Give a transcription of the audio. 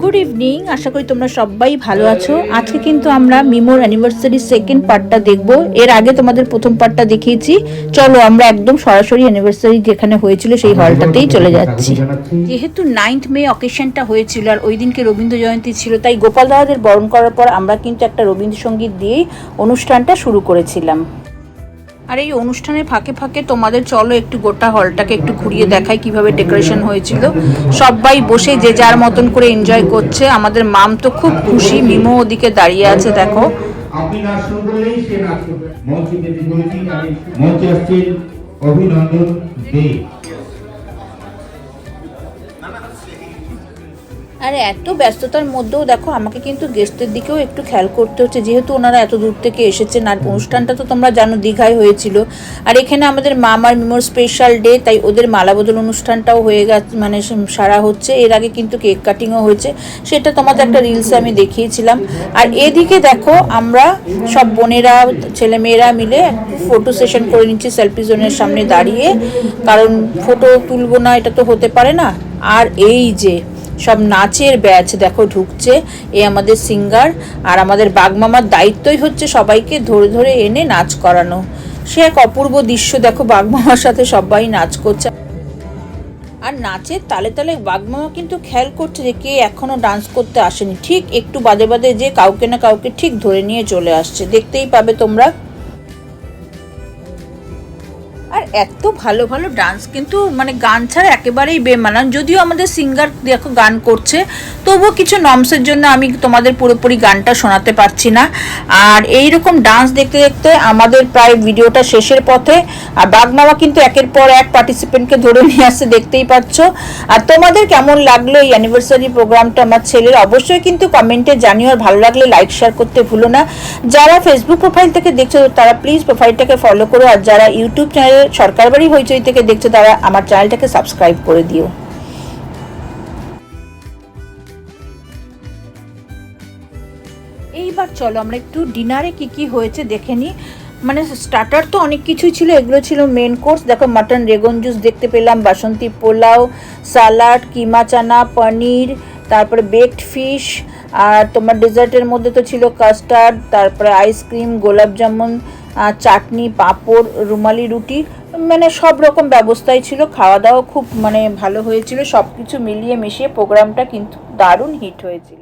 Good evening আশা করি তোমরা সবাই ভালো আছো। আজকে কিন্তু আমরা মিমোর অ্যানিভার্সারি সেকেন্ড পার্টটা দেখব। এর আগে তোমাদের প্রথম পার্টটা দেখিয়েছি। চলো আমরা একদম সরাসরি অ্যানিভার্সারি যেখানে হয়েছিল সেই হলটাতেই চলে যাচ্ছি। যেহেতু নাইন্থ মে অকেশনটা হয়েছিল আর ওই দিনকে রবীন্দ্র জয়ন্তী ছিল তাই গোপাল দাদাদের বরণ করার পর আমরা কিন্তু একটা রবীন্দ্রসঙ্গীত দিয়েই অনুষ্ঠানটা শুরু করেছিলাম। আর এই অনুষ্ঠানের ফাঁকে ফাঁকে তোমাদের চলো একটু গোটা হলটাকে একটু ঘুরিয়ে দেখাই কীভাবে ডেকোরেশন হয়েছিল। সবাই বসে যে যার মতন করে এনজয় করছে। আমাদের মাম তো খুব খুশি। মিমো ওদিকে দাঁড়িয়ে আছে, দেখো। অভিনন্দন আর, এত ব্যস্ততার মধ্যেও দেখো, আমাকে কিন্তু গেস্টের দিকেও একটু খেয়াল করতে হচ্ছে। যেহেতু ওনারা এত দূর থেকে এসেছেন, আর অনুষ্ঠানটা তো তোমরা জানো, দীঘায় হয়েছিল। আর এখানে আমাদের মামার মিমোর স্পেশাল ডে তাই ওদের মালাবদল অনুষ্ঠানটাও হয়ে গেছে মানে সারা হচ্ছে। এর আগে কিন্তু কেক কাটিংও হয়েছে। সেটা তোমাদের একটা রিলসে আমি দেখিয়েছিলাম। আর এদিকে দেখো, আমরা সব বোনেরা, ছেলেমেয়েরা মিলে ফটো সেশন করে নিচ্ছি সেলফি জোনের সামনে দাঁড়িয়ে। কারণ ফটো তুলবো না, এটা তো হতে পারে না। আর এই যে সব নাচের ব্যাচ দেখো ঢুকছে, এ আমাদের সিঙ্গার আর আমাদের বাগমামার দায়িত্বই হচ্ছে সবাইকে ধরে ধরে এনে নাচ করানো। সে এক অপূর্ব দৃশ্য দেখো বাগমামার সাথে সবাই নাচ করছে। আর নাচের তালে তালে বাগমামা কিন্তু খেয়াল করছে যে কে এখনও ডান্স করতে আসেনি। ঠিক একটু বাদে বাদে যে কাউকে না কাউকে ঠিক ধরে নিয়ে চলে আসছে। দেখতেই পাবে তোমরা। এত ভালো ভালো ডান্স কিন্তু মানে গান ছাড়া একেবারেই বেমানান। যদিও আমাদের সিঙ্গার দেখো গান করছে, তবুও কিছু নমসের জন্য আমি তোমাদের পুরোপুরি গানটা শোনাতে পারছি না। আর এই রকম ডান্স দেখতে দেখতে আমাদের প্রায় ভিডিওটা শেষের পথে, আর বাগমামা কিন্তু একের পর এক পার্টিসিপেন্টকে ধরে নিয়ে আসছে, দেখতেই পাচ্ছ। আর তোমাদের কেমন লাগল এই অ্যানিভার্সারি প্রোগ্রামটা আমার ছেলের? অবশ্যই কিন্তু কমেন্টে জানিও, আর ভালো লাগলে লাইক শেয়ার করতে ভুলো না। যারা ফেসবুক প্রোফাইল থেকে দেখছ, তারা প্লিজ প্রোফাইলটাকে ফলো করো। আর যারা ইউটিউব চ্যানেল সরকার বাড়ি হইচই থেকে দেখছ তারা আমার চ্যানেলটাকে সাবস্ক্রাইব করে দিও। এইবার চলো, আমরা একটু ডিনারে কি কি হয়েছে দেখে নিই মানে স্টার্টার তো অনেক কিছুই ছিল, এগুলো ছিল মেন কোর্স দেখো মাটন রেগন জুস দেখতে পেলাম, বাসন্তী পোলাও সালাড কিমা চানা পনির তারপরে বেকড ফিশ আর তোমার ডেজার্টের মধ্যে তো ছিল কাস্টার্ড তারপরে আইসক্রিম গোলাপ জামুন চাটনি, পাঁপড়, রুমালি রুটি মানে সব রকম ব্যবস্থাই ছিল। খাওয়া দাওয়া খুব মানে ভালো হয়েছিল। সব কিছু মিলিয়ে মিশিয়ে প্রোগ্রামটা কিন্তু দারুণ হিট হয়েছিল।